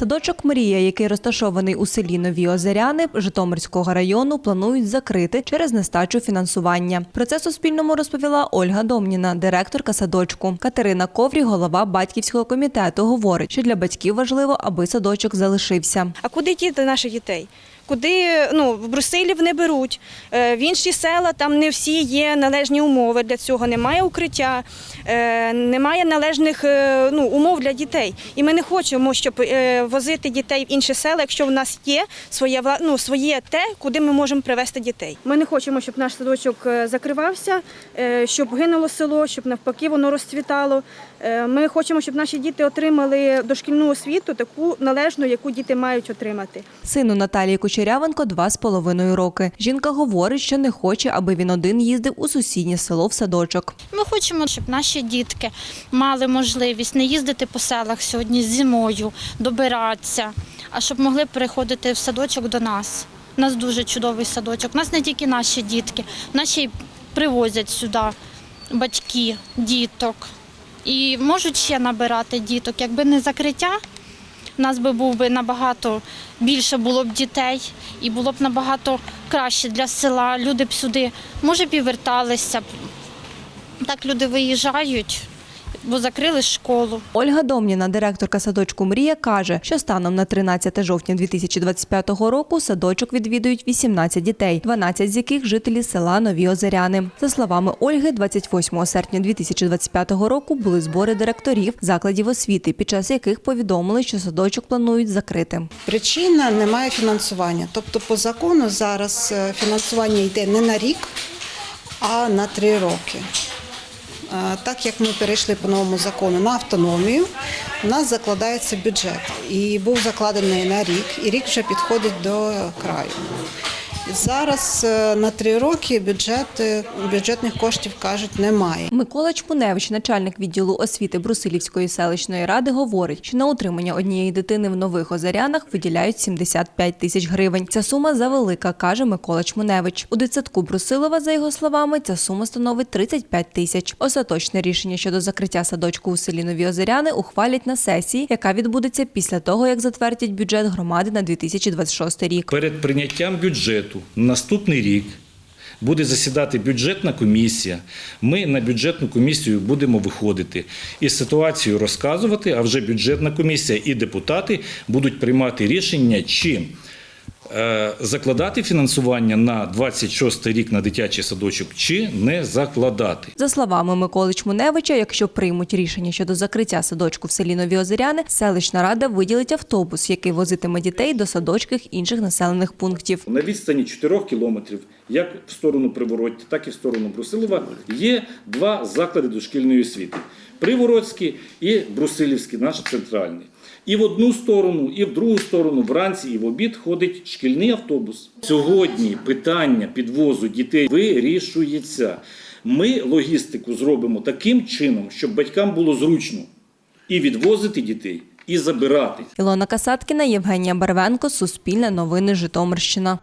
Садочок Мрія, який розташований у селі Нові Озеряни Житомирського району, планують закрити через нестачу фінансування. Про це Суспільному розповіла Ольга Домніна, директорка садочку. Катерина Коврі, голова батьківського комітету, говорить, що для батьків важливо, аби садочок залишився. А куди діти наших дітей? Куди ну в Брусилів не беруть, Е, в інші села там не всі є належні умови для цього. Немає укриття, е, немає належних е, ну, умов для дітей. І ми не хочемо, щоб возити дітей в інші села, якщо в нас є своє ну, своє те, куди ми можемо привезти дітей. Ми не хочемо, щоб наш садочок закривався, щоб гинуло село, щоб навпаки воно розцвітало. Ми хочемо, щоб наші діти отримали дошкільну освіту, таку належну, яку діти мають отримати. Сину Наталії Кучерявенко два з половиною роки. Жінка говорить, що не хоче, аби він один їздив у сусіднє село в садочок. Ми хочемо, щоб наші дітки мали можливість не їздити по селах сьогодні зимою, добиратися, а щоб могли приходити в садочок до нас. У нас дуже чудовий садочок. У нас не тільки наші дітки, наші привозять сюди батьки, діток. І можуть ще набирати діток. Якби не закриття, у нас би був би набагато більше було б дітей і було б набагато краще для села. Люди б сюди, може б і верталися. Так люди виїжджають, бо закрили школу. Ольга Домніна, директорка садочку Мрія, каже, що станом на 13 жовтня 2025 року садочок відвідують 18 дітей, 12 з яких жителі села Нові Озеряни. За словами Ольги, 28 серпня 2025 року були збори директорів закладів освіти, під час яких повідомили, що садочок планують закрити. Причина немає фінансування. Тобто, по закону зараз е, фінансування йде не на рік, а на три роки. Так як ми перейшли по новому закону на автономію, у нас закладається бюджет. І був закладений на рік, і рік вже підходить до краю. Зараз е, на три роки бюджет, бюджетних коштів кажуть немає. Микола Чмуневич, начальник відділу освіти Брусилівської селищної ради, говорить, що на утримання однієї дитини в нових озерянах виділяють 75 тисяч гривень. Ця сума завелика, каже Микола Чмуневич. У дитсадку Брусилова, за його словами, ця сума становить 35 тисяч. Остаточне рішення щодо закриття садочку у селі Нові Озеряни ухвалять на сесії, яка відбудеться після того, як затвердять бюджет громади на 2026 рік. Перед прийняттям бюджету наступний рік буде засідати бюджетна комісія. Ми на бюджетну комісію будемо виходити і ситуацію розказувати. А вже бюджетна комісія і депутати будуть приймати рішення, чи закладати фінансування на 26 рік на дитячий садочок, чи не закладати. За словами Миколи Чмуневича, якщо приймуть рішення щодо закриття садочку в селі Нові Озеряни, селищна рада виділить автобус, який возитиме дітей до садочків інших населених пунктів. На відстані 4 кілометрів, як в сторону Привородья, так і в сторону Брусилова, є два заклади дошкільної освіти: Привородський і Брусилівський, наш центральний. І в одну сторону, і в другу сторону, вранці і в обід ходить шкільний автобус. Сьогодні питання підвозу дітей вирішується. Ми логістику зробимо таким чином, щоб батькам було зручно і відвозити дітей, і забирати. Ілона Касаткіна, Євгенія Барвенко, Суспільне новини, Житомирщина.